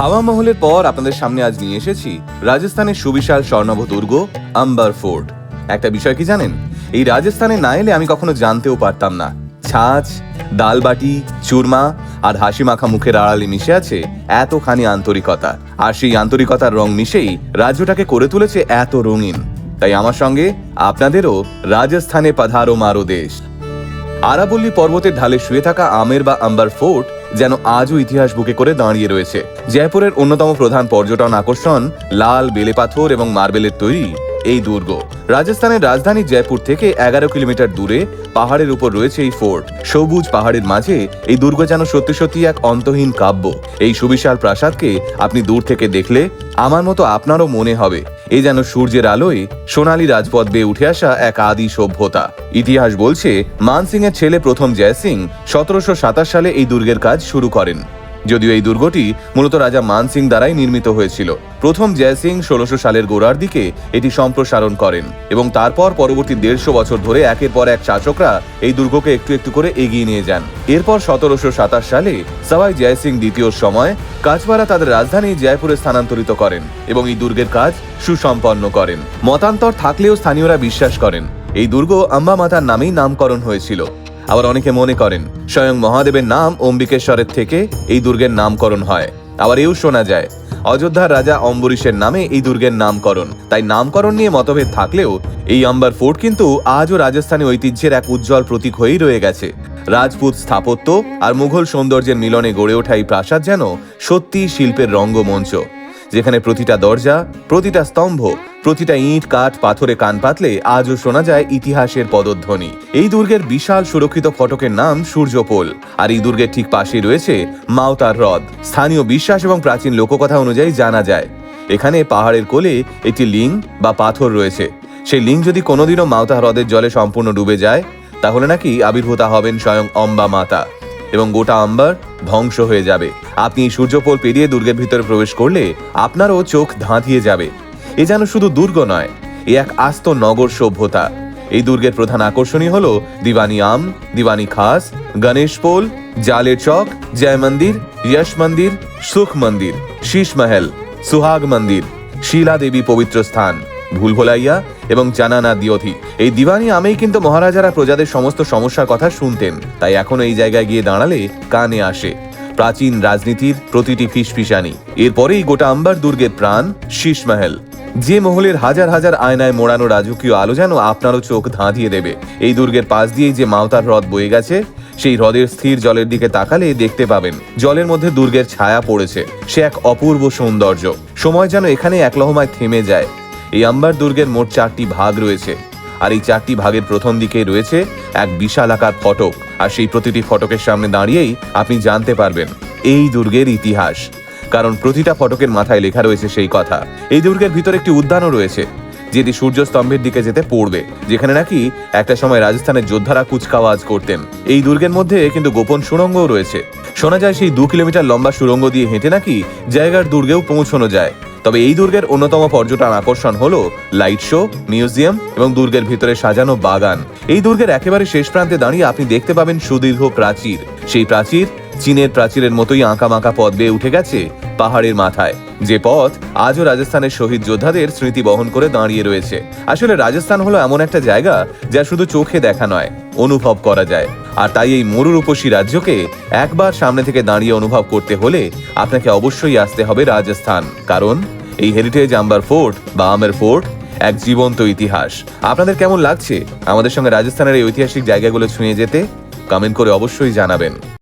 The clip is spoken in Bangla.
হাওয়া মহলের পর আপনাদের সামনে আজ নিয়ে এসেছি রাজস্থানের সুবিশাল স্বর্ণভ দুর্গ আম্বার ফোর্ট একটা বিষয় কি জানেন? এই রাজস্থানে না এলে আমি কখনো জানতেও পারতাম না। ছাঁচ, ডালবাটি, চুরমা আর হাসি মাখা মুখের আড়ালে মিশে আছে এতখানি আন্তরিকতা। আর সেই আন্তরিকতার রং মিশেই রাজ্যটাকে করে তুলেছে এত রঙিন। তাই আমার সঙ্গে আপনাদেরও রাজস্থানে পাধারো মারো দেশ। আরাবল্লী পর্বতের ঢালে শুয়ে থাকা আমের বা আম্বার ফোর্ট যেন আজও ইতিহাস বুকে করে দাঁড়িয়ে রয়েছে। জয়পুরের অন্যতম প্রধান পর্যটন আকর্ষণ লাল বেলে পাথর এবং মার্বেলের তৈরি। এই দুর্গ। রাজস্থানের রাজধানী জয়পুর থেকে এগারো কিলোমিটার দূরে পাহাড়ের উপর রয়েছে এই ফোর্ট। সবুজ পাহাড়ের মাঝে এই দুর্গ যেন সত্যি সত্যি এক অন্তহীন কাব্য। এই সুবিশাল প্রাসাদকে আপনি দূর থেকে দেখলে আমার মতো আপনারও মনে হবে। এ যেন সূর্যের আলোয় সোনালী রাজপথ বেয়ে উঠে আসা এক আদি সভ্যতা। ইতিহাস বলছে মানসিং এর ছেলে প্রথম জয় সিং সতেরোশো সাতাশ সালে এই দুর্গের কাজ শুরু করেন। যদিও এই দুর্গটি মূলত রাজা মান সিং দ্বারাই নির্মিত হয়েছিল। প্রথম জয় সিং ষোলোশো সালের গোড়ার দিকে এটি সম্প্রসারণ করেন এবং তারপর পরবর্তী দেড়শো বছর ধরে একের পর এক শাসকরা এই দুর্গকে একটু একটু করে এগিয়ে নিয়ে যান। এরপর সতেরোশো সাতাশ সালে সবাই জয় সিং দ্বিতীয়র সময় কাজপাড়া তাদের রাজধানী জয়পুরে স্থানান্তরিত করেন এবং এই দুর্গের কাজ সুসম্পন্ন করেন। মতান্তর থাকলেও স্থানীয়রা বিশ্বাস করেন, এই দুর্গ আম্বা মাতার নামেই নামকরণ হয়েছিল। আবার অনেকে মনে করেন, স্বয়ং মহাদেবের নাম অম্বিকেশ্বরের থেকে এই দুর্গের নামকরণ হয়। আবার এও শোনা যায়, অযোধ্যার রাজা অম্বরীশের নামে এই দুর্গের নামকরণ। তাই নামকরণ নিয়ে মতভেদ থাকলেও, এই আম্বার ফোর্ট কিন্তু আজও রাজস্থানী ঐতিহ্যের এক উজ্জ্বল প্রতীক হয়েই রয়ে গেছে। রাজপুত স্থাপত্য আর মুঘল সৌন্দর্যের মিলনে গড়ে ওঠা এই প্রাসাদ যেন সত্যি শিল্পের রঙ্গমঞ্চ। যেখানে প্রতিটা দরজা, প্রতিটা স্তম্ভ, প্রতিটা ইট, কাঠ, পাথরে কান পাতলে আজও শোনা যায় ইতিহাসের পদধ্বনি। এই দুর্গের বিশাল সুরক্ষিত ফটকের নাম সূর্যপোল। আর এই দুর্গের ঠিক পাশেই রয়েছে মাওতার হ্রদ। স্থানীয় বিশ্বাস এবং প্রাচীন লোককথা অনুযায়ী জানা যায়। এখানে পাহাড়ের কোলে একটি লিং বা পাথর রয়েছে। সেই লিং যদি কোনোদিনও মাওতা হ্রদের জলে সম্পূর্ণ ডুবে যায়, তাহলে নাকি আবির্ভূতা হবেন স্বয়ং অম্বা মাতা। এবং গোটা আম্বার ধ্বংস হয়ে যাবে। আপনি সূর্যপোল পেরিয়ে দুর্গের ভিতরে প্রবেশ করলে আপনারও চোখ ধাঁধিয়ে যাবে। এ যেন শুধু দুর্গ নয়, এ এক আস্ত নগর সভ্যতা। এই দুর্গের প্রধান আকর্ষণই হল দিওয়ানি আম দিওয়ানি খাস, গণেশ পোল, জালের চক, জয় মন্দির, যশ মন্দির, সুখ মন্দির, শীষ মহল, সুহাগ মন্দির, শিলা দেবী পবিত্র স্থান। ভুলভোলাইয়া এবং জানানা দিয়থি এই দিওয়ানি আমেই কিন্তু মহারাজারা প্রজাদের সমস্ত সমস্যার কথা শুনতেন। তাই এখন এই জায়গায় গিয়ে দাঁড়ালে কানে আসে। প্রাচীন রাজনীতির প্রতিটি ফিসফিসানি। এরপরেই গোটা আম্বার দুর্গের প্রাণ শীষমহল। যে মহলের হাজার হাজার আয়নায় মোড়ানো রাজকীয় আলো যেন আপনারও চোখ ধাঁধিয়ে দেবে। এই দুর্গের পাশ দিয়েই যে মাওতার হ্রদ বয়ে গেছে, সেই হ্রদের স্থির জলের দিকে তাকালে দেখতে পাবেন, জলের মধ্যে দুর্গের ছায়া পড়েছে। সে এক অপূর্ব সৌন্দর্য। সময় যেন এখানে এক লহমায় থেমে যায়। এই আম্বার দুর্গের মোট চারটি ভাগ রয়েছে। আর এই চারটি ভাগের প্রথম দিকে রয়েছে এক বিশাল আকার ফটক। আর সেই প্রতিটি ফটকের সামনে দাঁড়িয়েই আপনি জানতে পারবেন এই দুর্গের ইতিহাস। কারণ প্রতিটা ফটকের মাথায় লেখা রয়েছে সেই কথা। এই দুর্গের ভিতরে একটি উদ্যানও রয়েছে, যেটি সূর্যস্তম্ভের দিকে যেতে পড়বে, যেখানে নাকি একটা সময় রাজস্থানের যোদ্ধারা কুচকাওয়াজ করতেন। এই দুর্গের মধ্যে কিন্তু গোপন সুড়ঙ্গও রয়েছে। শোনা যায় সেই দু কিলোমিটার লম্বা সুড়ঙ্গ দিয়ে হেঁটে নাকি জায়গার দুর্গেও পৌঁছানো যায়। তবে এই দুর্গের অন্যতম পর্যটন আকর্ষণ হল লাইট শো, মিউজিয়াম এবং দুর্গের ভিতরে সাজানো বাগান। এই দুর্গের একেবারে শেষ প্রান্তে দাঁড়িয়ে আপনি দেখতে পাবেন সুদীর্ঘ প্রাচীর। সেই প্রাচীর চীনের প্রাচীরের মতোই আঁকা মাঁকা পথ বেয়ে উঠে গেছে পাহাড়ের মাথায়। যে পথ আজও রাজস্থানের শহীদ যোদ্ধাদের স্মৃতি বহন করে দাঁড়িয়ে রয়েছে। আসলে রাজস্থান হলো এমন একটা জায়গা যা শুধু চোখে দেখা নয়, অনুভব করা যায়। আর তাই এই মরুর উপসী রাজ্যকে একবার সামনে থেকে দাঁড়িয়ে অনুভব করতে হলে আপনাকে অবশ্যই আসতে হবে রাজস্থান। কারণ এই হেরিটেজ আম্বার ফোর্ট বা আমের ফোর্ট এক জীবন্ত ইতিহাস। আপনাদের কেমন লাগছে আমাদের সঙ্গে রাজস্থানের এই ঐতিহাসিক জায়গাগুলো ছুঁয়ে যেতে? কমেন্ট করে অবশ্যই জানাবেন।